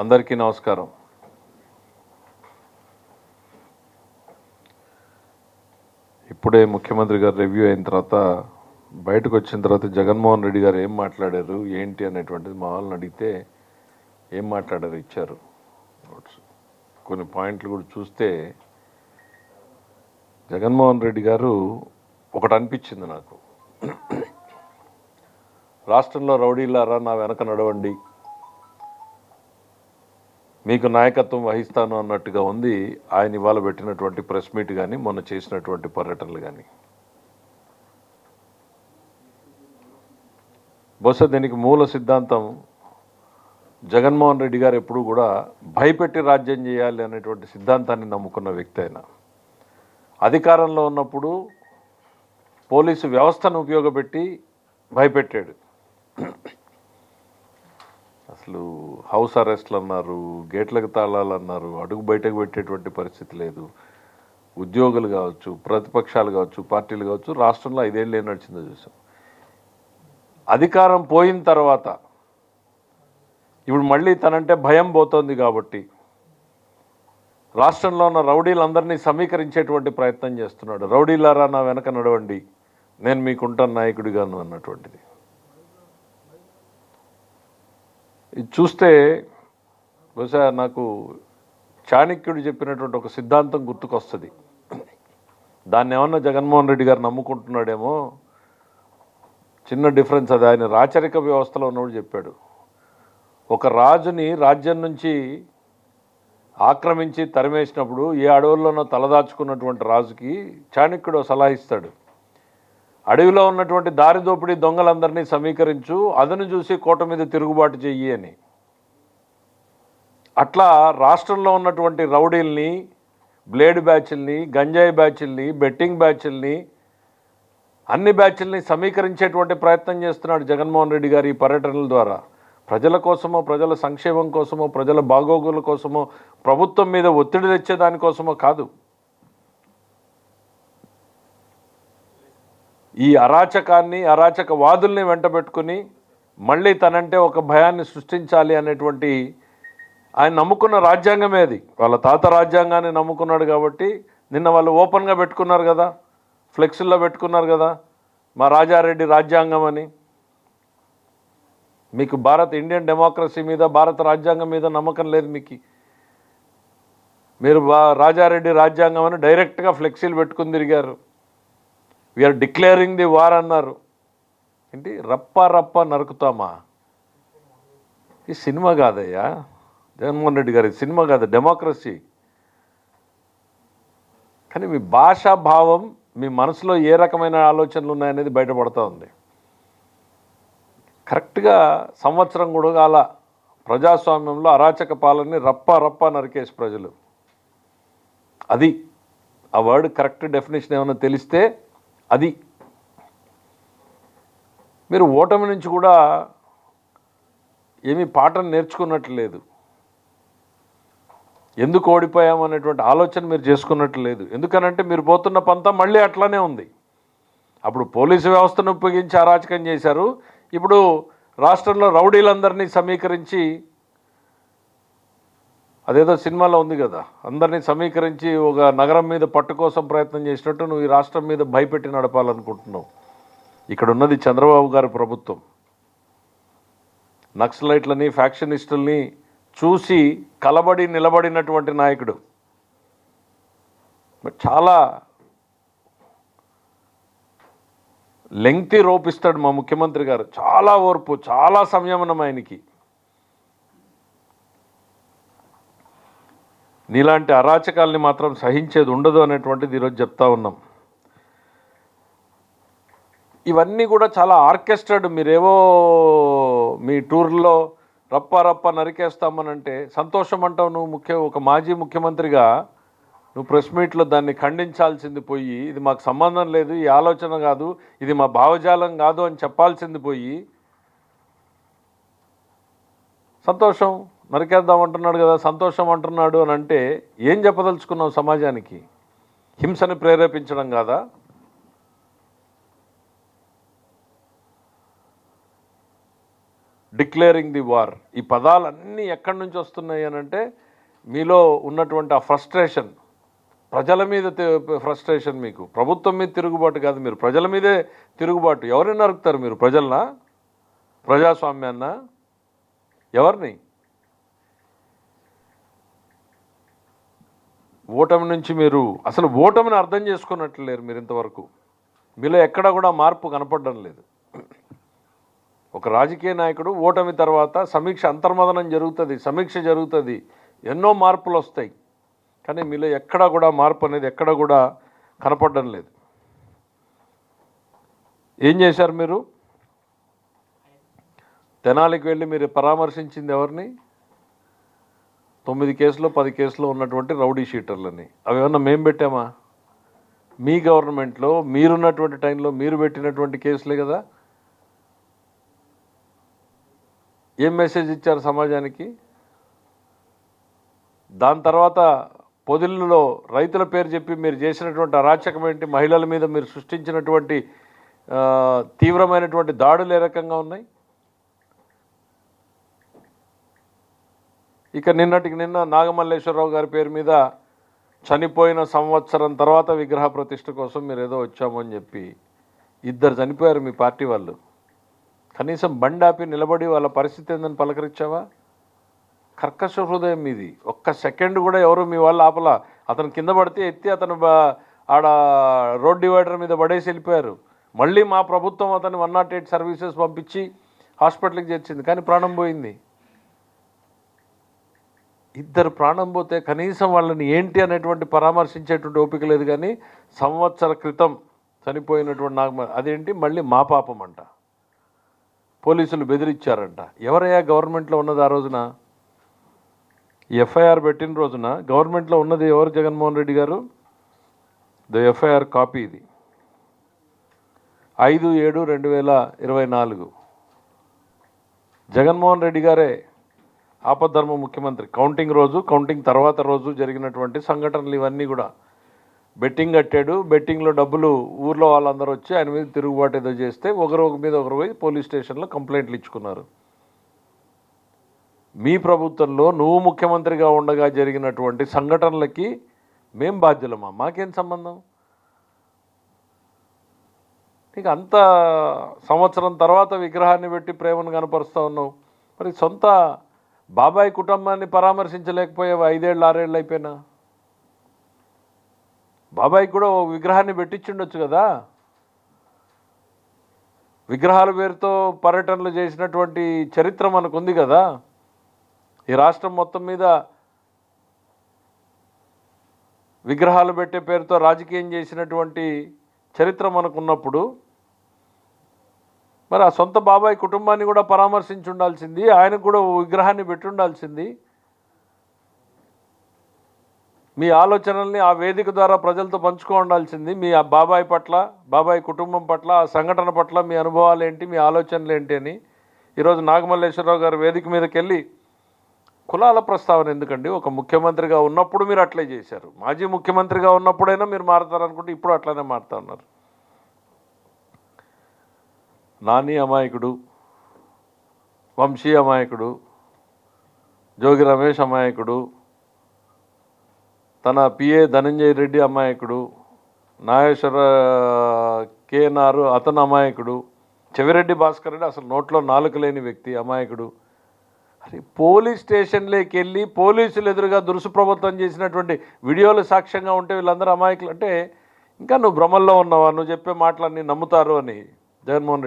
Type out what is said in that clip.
అందరికీ నమస్కారం. ఇప్పుడే ముఖ్యమంత్రి గారు రివ్యూ అయిన తర్వాత బయటకు వచ్చిన తర్వాత జగన్మోహన్ రెడ్డి గారు ఏం మాట్లాడారు ఏంటి అనేటువంటిది మా వాళ్ళని అడిగితే ఏం మాట్లాడారు ఇచ్చారు. కొన్ని పాయింట్లు కూడా చూస్తే జగన్మోహన్ రెడ్డి గారు ఒకటి అనిపించింది నాకు. రాష్ట్రంలో రౌడీలారా నా వెనక నడవండి మీకు నాయకత్వం వహిస్తాను అన్నట్టుగా ఉంది. ఆయన ఇవాళ పెట్టినటువంటి ప్రెస్ మీట్ కానీ మొన్న చేసినటువంటి పర్యటనలు కానీ బహుశా దీనికి మూల సిద్ధాంతం జగన్మోహన్ రెడ్డి గారు ఎప్పుడూ కూడా భయపెట్టి రాజ్యం చేయాలి అనేటువంటి సిద్ధాంతాన్ని నమ్ముకున్న వ్యక్తి ఆయన. అధికారంలో ఉన్నప్పుడు పోలీసు వ్యవస్థను ఉపయోగపెట్టి భయపెట్టాడు. అసలు హౌస్ అరెస్ట్లు అన్నారు గేట్లకు తాళాలు అన్నారు అడుగు బయటకు పెట్టేటువంటి పరిస్థితి లేదు. ఉద్యోగులు కావచ్చు ప్రతిపక్షాలు కావచ్చు పార్టీలు కావచ్చు రాష్ట్రంలో ఐదేళ్ళు ఏం నడిచిందో చూసాం. అధికారం పోయిన తర్వాత ఇప్పుడు మళ్ళీ తనంటే భయం పోతోంది కాబట్టి రాష్ట్రంలో ఉన్న రౌడీలందరినీ సమీకరించేటువంటి ప్రయత్నం చేస్తున్నాడు. రౌడీలారా నా వెనక నడవండి. నేను మీకుంటాను నాయకుడిగాను అన్నటువంటిది. ఇది చూస్తే బహుశా నాకు చాణక్యుడు చెప్పినటువంటి ఒక సిద్ధాంతం గుర్తుకొస్తుంది. దాన్ని ఏమన్నా జగన్మోహన్ రెడ్డి గారు నమ్ముకుంటున్నాడేమో చిన్న డిఫరెన్స్ అది. ఆయన రాచరిక వ్యవస్థలో ఉన్నప్పుడు చెప్పాడు. ఒక రాజుని రాజ్యం నుంచి ఆక్రమించి తరిమేసినప్పుడు ఏ అడవుల్లోనో తలదాచుకున్నటువంటి రాజుకి చాణక్యుడు సలహా ఇస్తాడు. అడవిలో ఉన్నటువంటి దారి దోపిడీ దొంగలందరినీ సమీకరించు అదను చూసి కోట మీద తిరుగుబాటు చెయ్యి అని. అట్లా రాష్ట్రంలో ఉన్నటువంటి రౌడీల్ని బ్లేడ్ బ్యాచ్ల్ని గంజాయి బ్యాచ్ల్ని బెట్టింగ్ బ్యాచ్ల్ని అన్ని బ్యాచ్ల్ని సమీకరించేటువంటి ప్రయత్నం చేస్తున్నాడు జగన్మోహన్ రెడ్డి గారు ఈ పర్యటనల ద్వారా. ప్రజల కోసమో ప్రజల సంక్షేమం కోసమో ప్రజల బాగోగుల కోసమో ప్రభుత్వం మీద ఒత్తిడి తెచ్చే దానికోసమో కాదు. ఈ అరాచకాన్ని అరాచక వాదుల్ని వెంటబెట్టుకుని మళ్ళీ తనంటే ఒక భయాన్ని సృష్టించాలి అనేటువంటి ఆయన నమ్ముకున్న రాజ్యాంగమే అది. వాళ్ళ తాత రాజ్యాంగాన్ని నమ్ముకున్నాడు కాబట్టి నిన్న వాళ్ళు ఓపెన్గా పెట్టుకున్నారు కదా ఫ్లెక్సీల్లో పెట్టుకున్నారు కదా మా రాజారెడ్డి రాజ్యాంగం అని. మీకు భారత్ ఇండియన్ డెమోక్రసీ మీద భారత రాజ్యాంగం మీద నమ్మకం లేదు మీకు. మీరు రాజారెడ్డి రాజ్యాంగం అని డైరెక్ట్గా ఫ్లెక్సీలు పెట్టుకుని తిరిగారు. వీఆర్ డిక్లేరింగ్ ది వార్ అన్నారు. ఏంటి? రప్ప రప్ప నరుకుతామా? ఈ సినిమా కాదయ్యా. జగన్మోహన్ రెడ్డి గారి సినిమా కాదు డెమోక్రసీ కానీ మీ భాషా భావం మీ మనసులో ఏ రకమైన ఆలోచనలు ఉన్నాయనేది బయటపడుతూ ఉంది. కరెక్ట్గా సంవత్సరం కూడా అలా ప్రజాస్వామ్యంలో అరాచక పాలనని రప్ప రప్ప నరికేసి ప్రజలు. అది ఆ వర్డ్ కరెక్ట్ డెఫినేషన్ ఏమైనా తెలిస్తే అది మీరు ఓటమి నుంచి కూడా ఏమీ పాఠం నేర్చుకున్నట్లు లేదు ఎందుకు ఓడిపోయాము అనేటువంటి ఆలోచన మీరు చేసుకున్నట్లు లేదు ఎందుకనంటే మీరు పోతున్న పంతా మళ్ళీ అట్లానే ఉంది. అప్పుడు పోలీసు వ్యవస్థను ఉపయోగించి అరాచకం చేశారు. ఇప్పుడు రాష్ట్రంలో రౌడీలందరినీ సమీకరించి అదేదో సినిమాలో ఉంది కదా. అందరినీ సమీకరించి ఒక నగరం మీద పట్టు కోసం ప్రయత్నం చేసినట్టు నువ్వు ఈ రాష్ట్రం మీద భయపెట్టి నడపాలనుకుంటున్నావు. ఇక్కడ ఉన్నది చంద్రబాబు గారి ప్రభుత్వం. నక్సలైట్లని ఫ్యాక్షనిస్టుల్ని చూసి కలబడి నిలబడినటువంటి నాయకుడు. చాలా లెంగ్తీ రోపిస్తాడు మా ముఖ్యమంత్రి గారు. చాలా ఓర్పు చాలా సంయమనం ఆయనకి. నీలాంటి అరాచకాల్ని మాత్రం సహించేది ఉండదు అనేటువంటిది ఈరోజు చెప్తా ఉన్నాం. ఇవన్నీ కూడా చాలా ఆర్కెస్ట్రాడ్ మీరేవో మీ టూర్లో రప్ప రప్ప నరికేస్తామనంటే సంతోషం అంటావు నువ్వు ముఖ్య ఒక మాజీ ముఖ్యమంత్రిగా నువ్వు ప్రెస్ మీట్లో దాన్ని ఖండించాల్సింది పోయి ఇది మాకు సంబంధం లేదు ఈ ఆలోచన కాదు ఇది మా భావజాలం కాదు అని చెప్పాల్సింది పోయి సంతోషం నరికేద్దాం అంటున్నాడు కదా సంతోషం అంటున్నాడు అని అంటే ఏం చెప్పదలుచుకున్నావు సమాజానికి? హింసని ప్రేరేపించడం కాదా? Declaring the war. ఈ పదాలన్నీ ఎక్కడి నుంచి వస్తున్నాయి అని అంటే మీలో ఉన్నటువంటి ఆ ఫ్రస్ట్రేషన్. ప్రజల మీద ఫ్రస్ట్రేషన్ మీకు. ప్రభుత్వం మీద తిరుగుబాటు కాదు మీరు. ప్రజల మీదే తిరుగుబాటు. ఎవరిని నరుకుతారు మీరు? ప్రజలనా? ప్రజాస్వామ్యాన్న? ఎవరిని? ఓటమి నుంచి మీరు అసలు ఓటమిని అర్థం చేసుకున్నట్లు లేరు మీరు ఇంతవరకు. మీలో ఎక్కడ కూడా మార్పు కనపడడం లేదు. ఒక రాజకీయ నాయకుడు ఓటమి తర్వాత సమీక్ష అంతర్మదనం జరుగుతుంది సమీక్ష జరుగుతుంది ఎన్నో మార్పులు వస్తాయి. కానీ మీలో ఎక్కడా కూడా మార్పు అనేది ఎక్కడ కూడా కనపడడం లేదు. ఏం చేశారు మీరు? తెనాలికి వెళ్ళి మీరు పరామర్శించింది ఎవరిని? తొమ్మిది కేసులు పది కేసులు ఉన్నటువంటి రౌడీ షీటర్లని. అవి ఏమన్నా మేము పెట్టామా? మీ గవర్నమెంట్లో మీరున్నటువంటి టైంలో మీరు పెట్టినటువంటి కేసులే కదా. ఏం మెసేజ్ ఇచ్చారు సమాజానికి? దాని తర్వాత పొదిల్లో రైతుల పేరు చెప్పి మీరు చేసినటువంటి అరాచకం ఏంటి? మహిళల మీద మీరు సృష్టించినటువంటి తీవ్రమైనటువంటి దాడులు ఏ రకంగా ఉన్నాయి? ఇక నిన్నటికి నిన్న నాగమల్లేశ్వరరావు గారి పేరు మీద చనిపోయిన సంవత్సరం తర్వాత విగ్రహ ప్రతిష్ఠ కోసం మీరు ఏదో వచ్చామని చెప్పి ఇద్దరు చనిపోయారు మీ పార్టీ వాళ్ళు. కనీసం బండి ఆపి నిలబడి వాళ్ళ పరిస్థితి ఏందని పలకరించావా? కర్కశ హృదయం మీది. ఒక్క సెకండ్ కూడా ఎవరు మీ వాళ్ళు ఆపల. అతను కింద పడితే ఎత్తి అతను ఆడ రోడ్ డివైడర్ మీద పడేసి వెళ్ళిపోయారు. మళ్ళీ మా ప్రభుత్వం అతను వన్ నాట్ ఎయిట్ సర్వీసెస్ పంపించి హాస్పిటల్కి చేర్చింది. కానీ ప్రాణం పోయింది. ఇద్దరు ప్రాణం పోతే కనీసం వాళ్ళని ఏంటి అనేటువంటి పరామర్శించేటువంటి ఓపిక లేదు కానీ సంవత్సర క్రితం చనిపోయినటువంటి నాకు అదేంటి? మళ్ళీ మా పాపం అంట. పోలీసులు బెదిరించారంట. ఎవరయ్యా గవర్నమెంట్లో ఉన్నది ఆ రోజున? ఎఫ్ఐఆర్ పెట్టిన రోజున గవర్నమెంట్లో ఉన్నది ఎవరు జగన్మోహన్ రెడ్డి గారు? ద ఎఫ్ఐఆర్ కాపీ ఇది. ఐదు ఏడు రెండు వేల ఇరవై నాలుగు. జగన్మోహన్ రెడ్డి గారే ఆపద్ధర్మ ముఖ్యమంత్రి. కౌంటింగ్ రోజు కౌంటింగ్ తర్వాత రోజు జరిగినటువంటి సంఘటనలు ఇవన్నీ కూడా. బెట్టింగ్ కట్టాడు. బెట్టింగ్లో డబ్బులు ఊర్లో వాళ్ళందరూ వచ్చి ఆయన మీద తిరుగుబాటు ఏదో చేస్తే ఒకరు ఒక మీద ఒకరు పోయి పోలీస్ స్టేషన్లో కంప్లైంట్లు ఇచ్చుకున్నారు. మీ ప్రభుత్వంలో నువ్వు ముఖ్యమంత్రిగా ఉండగా జరిగినటువంటి సంఘటనలకి మేం బాధ్యులమా? మాకేం సంబంధం? నీకు అంత సంవత్సరం తర్వాత విగ్రహాన్ని పెట్టి ప్రేమను కనపరుస్తూ ఉన్నావు. మరి సొంత బాబాయ్ కుటుంబాన్ని పరామర్శించలేకపోయావు? ఐదేళ్ళు ఆరేళ్ళు అయిపోయినా? బాబాయ్ కూడా ఓ విగ్రహాన్ని పెట్టించుండొచ్చు కదా? విగ్రహాల పేరుతో పర్యటనలు చేసినటువంటి చరిత్ర మనకు ఉంది కదా? ఈ రాష్ట్రం మొత్తం మీద విగ్రహాలు పెట్టే పేరుతో రాజకీయం చేసినటువంటి చరిత్ర మనకున్నప్పుడు మరి ఆ సొంత బాబాయ్ కుటుంబాన్ని కూడా పరామర్శించి ఉండాల్సింది ఆయనకు కూడా విగ్రహాన్ని పెట్టుండాల్సింది మీ ఆలోచనల్ని ఆ వేదిక ద్వారా ప్రజలతో పంచుకో ఉండాల్సింది మీ ఆ బాబాయ్ పట్ల బాబాయ్ కుటుంబం పట్ల ఆ సంఘటన పట్ల మీ అనుభవాలు ఏంటి మీ ఆలోచనలు ఏంటి అని ఈరోజు నాగమల్లేశ్వరరావు గారు వేదిక మీదకి వెళ్ళి కులాల ప్రస్తావన ఎందుకండి? ఒక ముఖ్యమంత్రిగా ఉన్నప్పుడు మీరు అట్లే చేశారు. మాజీ ముఖ్యమంత్రిగా ఉన్నప్పుడైనా మీరు మారుతారనుకుంటే ఇప్పుడు అట్లానే మారుతా ఉన్నారు. నాని అమాయకుడు వంశీ అమాయకుడు జోగి రమేష్ అమాయకుడు తన పిఏ ధనంజయ రెడ్డి అమాయకుడు నాగేశ్వర కేనారు అతను అమాయకుడు చెవిరెడ్డి భాస్కర్ రెడ్డి అసలు నోట్లో నాలుక లేని వ్యక్తి అమాయకుడు. అరే పోలీస్ స్టేషన్లోకి వెళ్ళి పోలీసులు ఎదురుగా దురుసు ప్రభుత్వం చేసినటువంటి వీడియోలు సాక్ష్యంగా ఉంటే వీళ్ళందరూ అమాయకులు. అంటే ఇంకా నువ్వు భ్రమల్లో ఉన్నావా? నువ్వు చెప్పే మాటలన్నీ నమ్ముతారు అని జగన్మోహన్